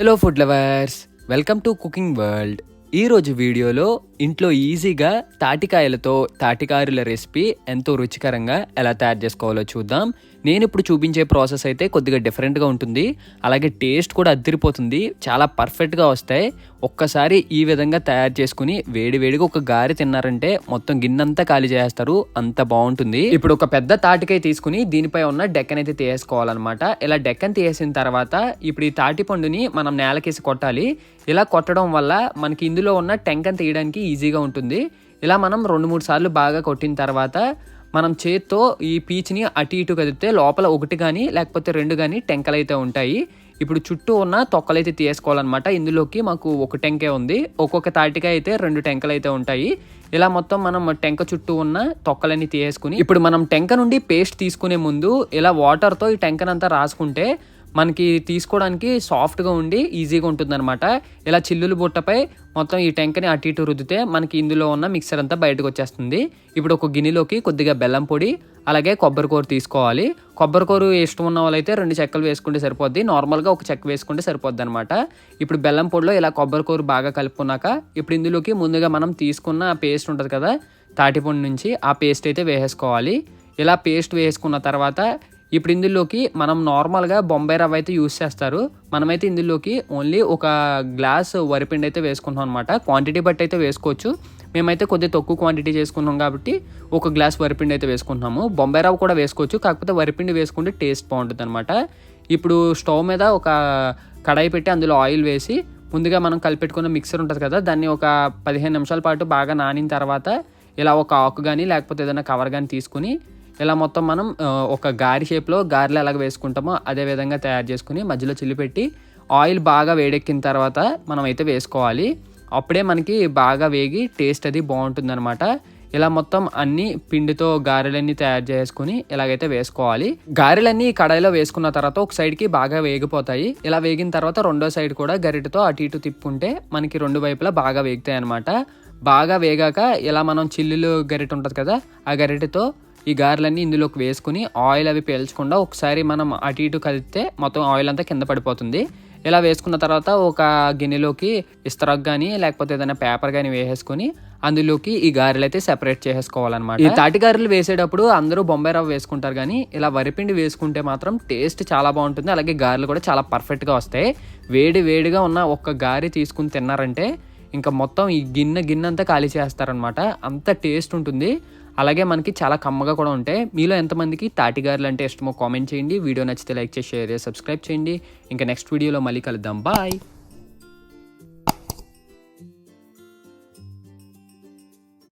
Hello food lovers welcome to cooking world ఈరోజు వీడియోలో ఇంట్లో ఈజీగా తాటికాయలతో తాటికారుల రెసిపీ ఎంతో రుచికరంగా ఎలా తయారు చేసుకోవాలో చూద్దాం. నేను ఇప్పుడు చూపించే ప్రాసెస్ అయితే కొద్దిగా డిఫరెంట్గా ఉంటుంది. అలాగే టేస్ట్ కూడా అద్దరిపోతుంది. చాలా పర్ఫెక్ట్గా వస్తాయి. ఒక్కసారి ఈ విధంగా తయారు చేసుకుని వేడి వేడిగా ఒక గారి తిన్నారంటే మొత్తం గిన్నంతా ఖాళీ చేస్తారు అంత బాగుంటుంది. ఇప్పుడు ఒక పెద్ద తాటికాయ తీసుకుని దీనిపై ఉన్న డెక్కన్ అయితే తీసుకోవాలన్నమాట ఇలా డెక్కన్ తీసేసిన తర్వాత ఇప్పుడు ఈ తాటి పండుని మనం నేలకేసి కొట్టాలి. ఇలా కొట్టడం వల్ల మనకి ఇందులో ఉన్న టెంకన్ తీయడానికి ఈజీగా ఉంటుంది. ఇలా మనం రెండు మూడు సార్లు బాగా కొట్టిన తర్వాత మనం చేత్తో ఈ పీచ్ని అటు ఇటు కదిపితే లోపల ఒకటి కానీ లేకపోతే రెండు కానీ టెంకలు అయితే ఉంటాయి. ఇప్పుడు చుట్టూ ఉన్న తొక్కలైతే తీసుకోవాలన్నమాట ఇందులోకి మాకు ఒక టెంకే ఉంది. ఒక్కొక్క తాటికాయ అయితే రెండు టెంకలు అయితే ఉంటాయి. ఇలా మొత్తం మనం టెంక చుట్టూ ఉన్న తొక్కలన్నీ తీసేసుకుని ఇప్పుడు మనం టెంక నుండి పేస్ట్ తీసుకునే ముందు ఇలా వాటర్తో ఈ టెంకనంతా రాసుకుంటే మనకి తీసుకోవడానికి సాఫ్ట్గా ఉండి ఈజీగా ఉంటుందన్నమాట. ఇలా చిల్లులు బుట్టపై మొత్తం ఈ టెంకని అటు ఇటు రుద్దితే మనకి ఇందులో ఉన్న మిక్సర్ అంతా బయటకు వచ్చేస్తుంది. ఇప్పుడు ఒక గిన్నెలోకి కొద్దిగా బెల్లం పొడి అలాగే కొబ్బరికూర తీసుకోవాలి. కొబ్బరికూర ఇష్టం ఉన్న వాళ్ళైతే రెండు చెక్కలు వేసుకుంటే సరిపోద్ది. నార్మల్గా ఒక చెక్క వేసుకుంటే సరిపోద్ది అనమాట ఇప్పుడు బెల్లం పొడిలో ఇలా కొబ్బరికూర బాగా కలుపుకున్నాక ఇప్పుడు ఇందులోకి ముందుగా మనం తీసుకున్న పేస్ట్ ఉంటుంది కదా తాటిపండు నుంచి ఆ పేస్ట్ అయితే వేసేసుకోవాలి. ఇలా పేస్ట్ వేసుకున్న తర్వాత ఇప్పుడు ఇందులోకి మనం నార్మల్గా బొంబాయి రవ్వ అయితే యూస్ చేస్తారు. మనమైతే ఇందులోకి ఓన్లీ ఒక గ్లాస్ వరిపిండి అయితే వేసుకుంటాం అనమాట క్వాంటిటీ బట్టి అయితే వేసుకోవచ్చు. మేమైతే కొద్దిగా తక్కువ క్వాంటిటీ చేసుకున్నాం కాబట్టి ఒక గ్లాస్ వరిపిండి అయితే వేసుకుంటున్నాము. బొంబాయి రవ్వ కూడా వేసుకోవచ్చు. కాకపోతే వరిపిండి వేసుకుంటే టేస్ట్ బాగుంటుంది అనమాట ఇప్పుడు స్టవ్ మీద ఒక కడాయి పెట్టి అందులో ఆయిల్ వేసి ముందుగా మనం కలిపెట్టుకున్న మిక్సర్ ఉంటుంది కదా దాన్ని ఒక పదిహేను నిమిషాల పాటు బాగా నానిన తర్వాత ఇలా ఒక ఆకు కానీ లేకపోతే ఏదైనా కవర్ కానీ తీసుకుని ఇలా మొత్తం మనం ఒక గారి షేప్లో గారెలు ఎలాగ వేసుకుంటామో అదే విధంగా తయారు చేసుకుని మధ్యలో చిల్లి పెట్టి ఆయిల్ బాగా వేడెక్కిన తర్వాత మనం అయితే వేసుకోవాలి. అప్పుడే మనకి బాగా వేగి టేస్ట్ అది బాగుంటుందన్నమాట. ఇలా మొత్తం అన్ని పిండితో గారెలన్నీ తయారు చేసుకుని ఇలాగైతే వేసుకోవాలి. గారెలన్నీ కడాయిలో వేసుకున్న తర్వాత ఒక సైడ్కి బాగా వేగిపోతాయి. ఇలా వేగిన తర్వాత రెండో సైడ్ కూడా గరిటతో అటు ఇటు తిప్పుకుంటే మనకి రెండు వైపులా బాగా వేగుతాయి అనమాట బాగా వేగాక ఇలా మనం చిల్లులు గరిట ఉంటుంది కదా ఆ గరిటతో ఈ గారెలన్నీ ఇందులోకి వేసుకుని ఆయిల్ అవి పీల్చకుండా ఒకసారి మనం అటు ఇటు కలిపితే మొత్తం ఆయిల్ అంతా కింద పడిపోతుంది. ఇలా వేసుకున్న తర్వాత ఒక గిన్నెలోకి ఇస్తరాక్ కానీ లేకపోతే ఏదైనా పేపర్ కానీ వేసేసుకుని అందులోకి ఈ గారెలు అయితే సెపరేట్ చేసేసుకోవాలన్నమాట. ఈ తాటి గారెలు వేసేటప్పుడు అందరూ బొంబాయి రవ్వ వేసుకుంటారు కానీ ఇలా వరిపిండి వేసుకుంటే మాత్రం టేస్ట్ చాలా బాగుంటుంది. అలాగే గారెలు కూడా చాలా పర్ఫెక్ట్గా వస్తాయి. వేడి వేడిగా ఉన్న ఒక్క గారి తీసుకుని తిన్నారంటే ఇంకా మొత్తం ఈ గిన్నె గిన్నె అంతా ఖాళీ చేస్తారనమాట అంత టేస్ట్ ఉంటుంది. అలాగే మనకి చాలా కమ్మగా కూడా ఉంటాయి. మీలో ఎంతమందికి తాటిగారులు అంటే ఇష్టమో కామెంట్ చేయండి. వీడియో నచ్చితే లైక్ చేసి షేర్ చేసి సబ్స్క్రైబ్ చేయండి. ఇంకా నెక్స్ట్ వీడియోలో మళ్ళీ కలుద్దాం. బాయ్